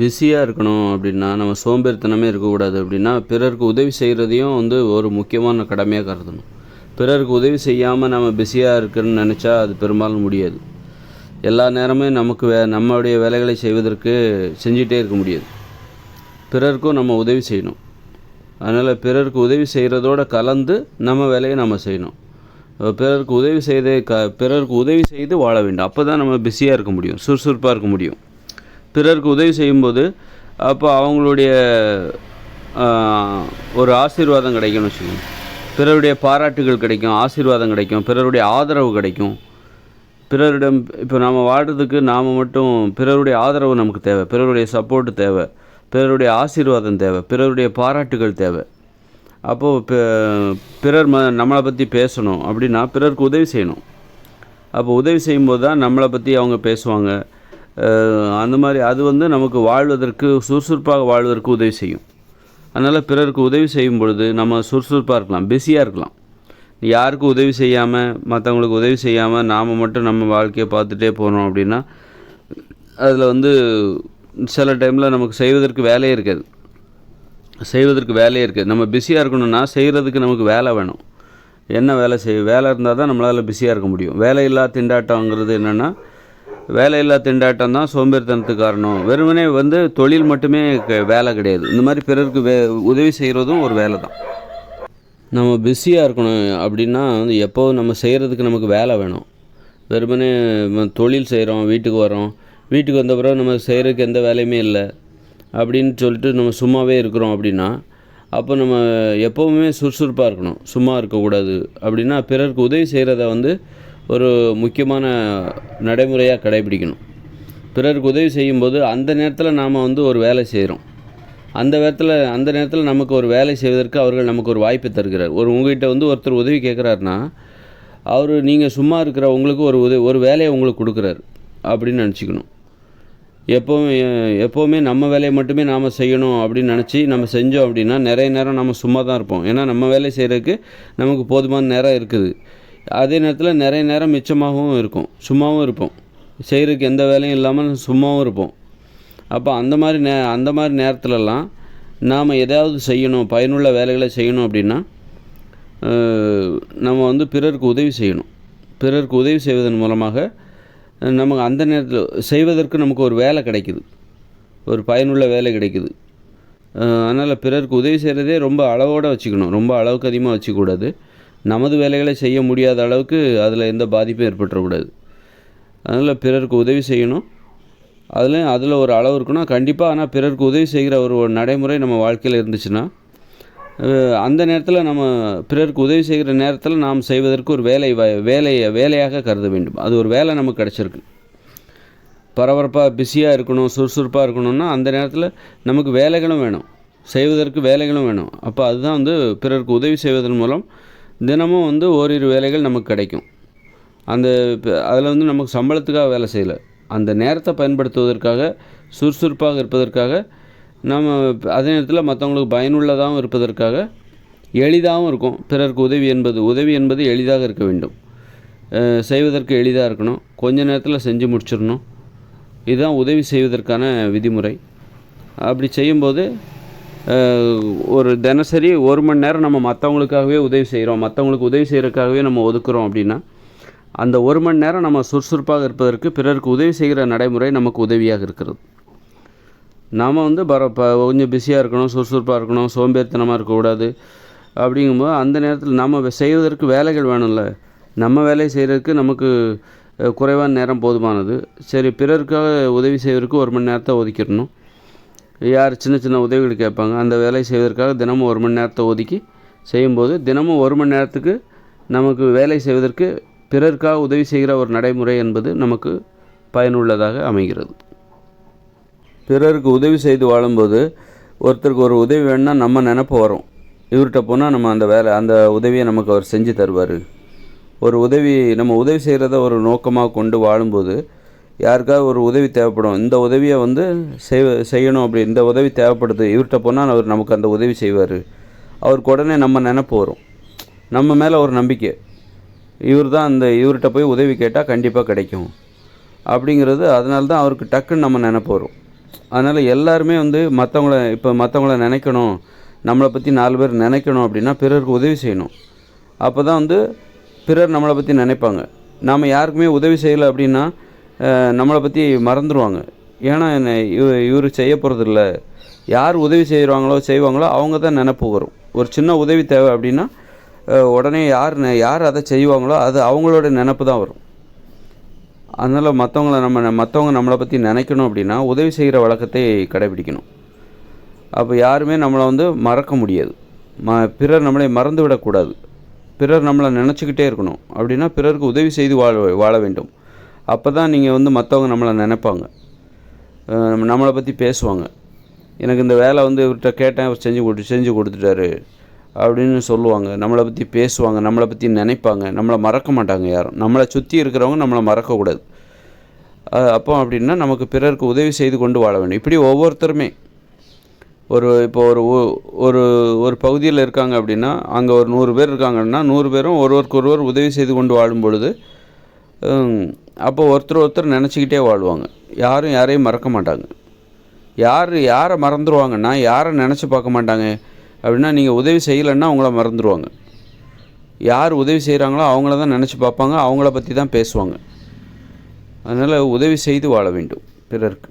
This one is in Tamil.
பிஸியாக இருக்கணும் அப்படின்னா நம்ம சோம்பேறித்தனமே இருக்கக்கூடாது அப்படின்னா பிறருக்கு உதவி செய்கிறதையும் வந்து ஒரு முக்கியமான கடமையாக கருதணும். பிறருக்கு உதவி செய்யாமல் நம்ம பிஸியாக இருக்குன்னு நினச்சா அது பெரும்பாலும் முடியாது. எல்லா நேரமும் நமக்கு வே நம்மளுடைய வேலைகளை செய்வதற்கு செஞ்சிகிட்டே இருக்க முடியாது. பிறருக்கும் நம்ம உதவி செய்யணும். அதனால் பிறருக்கு உதவி செய்கிறதோட கலந்து நம்ம வேலையை நம்ம செய்யணும். பிறருக்கு உதவி செய்து க பிறருக்கு உதவி செய்து வாழ வேண்டும். அப்போ தான் நம்ம பிஸியாக இருக்க முடியும் சுறுசுறுப்பாக இருக்க முடியும். பிறருக்கு உதவி செய்யும்போது அப்போ அவங்களுடைய ஒரு ஆசீர்வாதம் கிடைக்கும்னு வச்சுக்கோங்க. பிறருடைய பாராட்டுகள் கிடைக்கும் ஆசீர்வாதம் கிடைக்கும் பிறருடைய ஆதரவு கிடைக்கும். பிறரிடம் இப்போ நாம் வாழ்கிறதுக்கு நாம் மட்டும் பிறருடைய ஆதரவு நமக்கு தேவை பிறருடைய சப்போர்ட்டு தேவை பிறருடைய ஆசீர்வாதம் தேவை பிறருடைய பாராட்டுகள் தேவை. அப்போது பிறர் ம நம்மளை பற்றி பேசணும் அப்படின்னா பிறருக்கு உதவி செய்யணும். அப்போ உதவி செய்யும்போது தான் நம்மளை பற்றி அவங்க பேசுவாங்க. அந்த மாதிரி அது வந்து நமக்கு வாழ்வதற்கு சுறுசுறுப்பாக வாழ்வதற்கு உதவி செய்யும். அதனால் பிறருக்கு உதவி செய்யும் பொழுது நம்ம சுறுசுறுப்பாக இருக்கலாம் பிஸியாக இருக்கலாம். யாருக்கும் உதவி செய்யாமல் மற்றவங்களுக்கு உதவி செய்யாமல் நாம் மட்டும் நம்ம வாழ்க்கையை பார்த்துட்டே போகிறோம் அப்படின்னா அதில் வந்து சில டைமில் நமக்கு செய்வதற்கு வேலையே இருக்காது. செய்வதற்கு வேலையே இருக்குது. நம்ம பிஸியாக இருக்கணும்னா செய்கிறதுக்கு நமக்கு வேலை வேணும். என்ன வேலை செய் வேலை இருந்தால் தான் நம்மளால் பிஸியாக இருக்க முடியும். வேலை இல்லாத திண்டாட்டங்கிறது என்னென்னா வேலையில்லா திண்டாட்டம் தான் சோம்பேறித்தனத்துக்கு காரணம். வெறுமனே வந்து தொழில் மட்டுமே க- வேலை கிடையாது. இந்த மாதிரி பிறருக்கு வே உதவி செய்கிறதும் ஒரு வேலை தான். நம்ம பிஸியாக இருக்கணும் அப்படின்னா வந்து எப்போது நம்ம செய்கிறதுக்கு நமக்கு வேலை வேணும். வெறுமனே தொழில் செய்கிறோம் வீட்டுக்கு வரோம் வீட்டுக்கு வந்த பிறகு நம்ம செய்கிறதுக்கு எந்த வேலையுமே இல்லை. அப்படின்னு சொல்லிட்டு நம்ம சும்மாவே இருக்கிறோம் அப்படின்னா அப்போ நம்ம எப்போவுமே சுறுசுறுப்பாக இருக்கணும். சும்மா இருக்கக்கூடாது. அப்படின்னா பிறருக்கு உதவி செய்கிறத வந்து ஒரு முக்கியமான நடைமுறையாக கடைபிடிக்கணும். பிறருக்கு உதவி செய்யும்போது அந்த நேரத்தில் நாம் வந்து ஒரு வேலை செய்கிறோம் அந்த நேரத்தில் அந்த நேரத்தில் நமக்கு ஒரு வேலை செய்வதற்கு அவர்கள் நமக்கு ஒரு வாய்ப்பை தருகிறார். ஒரு உங்ககிட்ட வந்து ஒருத்தர் உதவி கேட்குறாருன்னா அவர் நீங்கள் சும்மா இருக்கிற உங்களுக்கு ஒரு உதவி ஒரு வேலையை உங்களுக்கு கொடுக்குறாரு அப்படின்னு நினச்சிக்கணும். எப்போவுமே எப்போவுமே நம்ம வேலையை மட்டுமே நாம் செய்யணும் அப்படின்னு நினச்சி நம்ம செஞ்சோம் அப்படின்னா நிறைய நேரம் நம்ம சும்மா தான் இருப்போம். ஏன்னா நம்ம வேலை செய்கிறதுக்கு நமக்கு போதுமான நேரம் இருக்குது. அதே நேரத்தில் நிறைய நேரம் மிச்சமாகவும் இருக்கும். சும்மாவும் இருப்போம். செய்கிறதுக்கு எந்த வேலையும் இல்லாமல் சும்மாவும் இருப்போம். அப்போ அந்த மாதிரி நே அந்த மாதிரி நேரத்துலலாம் நாம் எதாவது செய்யணும் பயனுள்ள வேலைகளை செய்யணும் அப்படின்னா நம்ம வந்து பிறருக்கு உதவி செய்யணும். பிறருக்கு உதவி செய்வதன் மூலமாக நமக்கு அந்த நேரத்தில் செய்வதற்கு நமக்கு ஒரு வேலை கிடைக்குது. ஒரு பயனுள்ள வேலை கிடைக்குது. அதனால் பிறருக்கு உதவி செய்கிறதே ரொம்ப அளவோடு வச்சுக்கணும். ரொம்ப அளவுக்கு அதிகமாக வச்சுக்கூடாது நமது வேலைகளை செய்ய முடியாத அளவுக்கு அதில் எந்த பாதிப்பும் ஏற்பட்டுறக்கூடாது. அதனால் பிறருக்கு உதவி செய்யணும். அதில் அதில் ஒரு அளவு இருக்கணும் கண்டிப்பாக ஆனால் பிறருக்கு உதவி செய்கிற ஒரு ஒரு நடைமுறை நம்ம வாழ்க்கையில் இருந்துச்சுன்னா அந்த நேரத்தில் நம்ம பிறருக்கு உதவி செய்கிற நேரத்தில் நாம் செய்வதற்கு ஒரு வேலை வ- வேலையை வேலையாக கருத வேண்டும். அது ஒரு வேலை நமக்கு கிடச்சிருக்கு. பரபரப்பாக பிஸியாக இருக்கணும் சுறுசுறுப்பாக இருக்கணும்னா அந்த நேரத்தில் நமக்கு வேலைகளும் வேணும். செய்வதற்கு வேலைகளும் வேணும். அப்போ அதுதான் வந்து பிறருக்கு உதவி செய்வதன் மூலம் தினமும் வந்து ஓரிரு வேலைகள் நமக்கு கிடைக்கும். அந்த அதில் வந்து நமக்கு சம்பளத்துக்காக வேலை செய்யலை. அந்த நேரத்தை பயன்படுத்துவதற்காக சுறுசுறுப்பாக இருப்பதற்காக நம்ம அதே நேரத்தில் மற்றவங்களுக்கு பயனுள்ளதாகவும் இருப்பதற்காக எளிதாகவும் இருக்கும். பிறருக்கு உதவி என்பது உதவி என்பது எளிதாக இருக்க வேண்டும். செய்வதற்கு எளிதாக இருக்கணும். கொஞ்ச நேரத்தில் செஞ்சு முடிச்சிடணும். இதுதான் உதவி செய்வதற்கான விதிமுறை. அப்படி செய்யும்போது ஒரு தினசரி ஒரு மணி நேரம் நம்ம மற்றவங்களுக்காகவே உதவி செய்கிறோம் மற்றவங்களுக்கு உதவி செய்கிறதுக்காகவே நம்ம ஒதுக்குறோம் அப்படின்னா அந்த ஒரு மணி நேரம் நம்ம சுறுசுறுப்பாக இருப்பதற்கு பிறருக்கு உதவி செய்கிற நடைமுறை நமக்கு உதவியாக இருக்கிறது. நாம் வந்து பர ப கொஞ்சம் பிஸியாக இருக்கணும் சுறுசுறுப்பாக இருக்கணும் சோம்பேறித்தனமாக இருக்கக்கூடாது அப்படிங்கும்போது அந்த நேரத்தில் நம்ம செய்வதற்கு வேலைகள் வேணும்ல. நம்ம வேலை செய்கிறதுக்கு நமக்கு குறைவான நேரம் போதுமானது. சரி பிறருக்காக உதவி செய்வதற்கு ஒரு மணி நேரத்தை ஒதுக்கிடணும். யார் சின்ன சின்ன உதவிகள் கேட்பாங்க அந்த வேலை செய்வதற்காக தினமும் ஒரு மணி நேரத்தை ஒதுக்கி செய்யும்போது தினமும் ஒரு மணி நேரத்துக்கு நமக்கு வேலை செய்வதற்கு பிறருக்காக உதவி செய்கிற ஒரு நடைமுறை என்பது நமக்கு பயனுள்ளதாக அமைகிறது. பிறருக்கு உதவி செய்து வாழும்போது ஒருத்தருக்கு ஒரு உதவி வேணும்னா நம்ம நினப்பு வரும். இவர்கிட்ட போனால் நம்ம அந்த வேலை அந்த உதவியை நமக்கு அவர் செஞ்சு தருவார். ஒரு உதவி நம்ம உதவி செய்கிறத ஒரு நோக்கமாக கொண்டு வாழும்போது யாருக்காவது ஒரு உதவி தேவைப்படும். இந்த உதவியை வந்து செய் செய்யணும் அப்படி. இந்த உதவி தேவைப்படுது. இவர்கிட்ட போனால் அவர் நமக்கு அந்த உதவி செய்வார். அவருக்கு உடனே நம்ம நினப்பு வரும். நம்ம மேலே ஒரு நம்பிக்கை. இவர் தான் அந்த இவர்கிட்ட போய் உதவி கேட்டால் கண்டிப்பாக கிடைக்கும். அப்படிங்கிறது அதனால தான் அவருக்கு டக்குன்னு நம்ம நினப்பு வரும். அதனால் எல்லாருமே வந்து மற்றவங்கள இப்போ மற்றவங்கள நினைக்கணும். நம்மளை பற்றி நாலு பேர் நினைக்கணும் அப்படின்னா பிறருக்கு உதவி செய்யணும். அப்போ தான் வந்து பிறர் நம்மளை பற்றி நினைப்பாங்க. நாம் யாருக்குமே உதவி செய்யலை அப்படின்னா நம்மளை பற்றி மறந்துடுவாங்க ஏன்னா என்ன இவ இவர் செய்ய போகிறதில்ல யார் உதவி செய்கிறாங்களோ செய்வாங்களோ அவங்க தான் நினப்பு வரும். ஒரு சின்ன உதவி தேவை அப்படின்னா உடனே யார் நெ- யார் அதை செய்வாங்களோ அது அவங்களோட நினப்பு தான் வரும். அதனால் மற்றவங்கள நம்ம மற்றவங்க நம்மளை பற்றி நினைக்கணும் அப்படின்னா உதவி செய்கிற வழக்கத்தை கடைபிடிக்கணும். அப்போ யாருமே நம்மளை வந்து மறக்க முடியாது. ம பிறர் நம்மளை மறந்து விடக்கூடாது பிறர் நம்மளை நினச்சிக்கிட்டே இருக்கணும். அப்படின்னா பிறருக்கு உதவி செய்து வாழ வாழ வேண்டும். அப்போ தான் நீங்கள் வந்து மற்றவங்க நம்மளை நினைப்பாங்க. நம்ம நம்மளை பற்றி பேசுவாங்க. எனக்கு இந்த வேலை வந்து இவர்கிட்ட கேட்டேன் இவர் செஞ்சு கொடு செஞ்சு கொடுத்துட்டாரு அப்படின்னு சொல்லுவாங்க. நம்மளை பற்றி பேசுவாங்க நம்மளை பற்றி நினைப்பாங்க. நம்மளை மறக்க மாட்டாங்க யாரும். நம்மளை சுற்றி இருக்கிறவங்க நம்மளை மறக்கக்கூடாது. அப்போ அப்படின்னா நமக்கு பிறருக்கு உதவி செய்து கொண்டு வாழ வேண்டும். இப்படி ஒவ்வொருத்தருமே. ஒரு இப்போ ஒரு ஒரு ஒரு பகுதியில் இருக்காங்க அப்படின்னா அங்கே ஒரு நூறு பேர் இருக்காங்கன்னா நூறு பேரும் ஒருவருக்கு ஒருவர் உதவி செய்து கொண்டு வாழும் பொழுது அப்போ ஒருத்தர் ஒருத்தர் நினச்சிக்கிட்டே வாழ்வாங்க. யாரும் யாரையும் மறக்க மாட்டாங்க. யார் யாரை மறந்துடுவாங்கன்னா யாரை நினச்சி பார்க்க மாட்டாங்க. அப்படின்னா நீங்கள் உதவி செய்யலைன்னா அவங்கள மறந்துடுவாங்க யார் உதவி செய்கிறாங்களோ அவங்கள தான் நினச்சி பார்ப்பாங்க அவங்கள பற்றி தான் பேசுவாங்க. அதனால் உதவி செய்து வாழ வேண்டும் பிறருக்கு.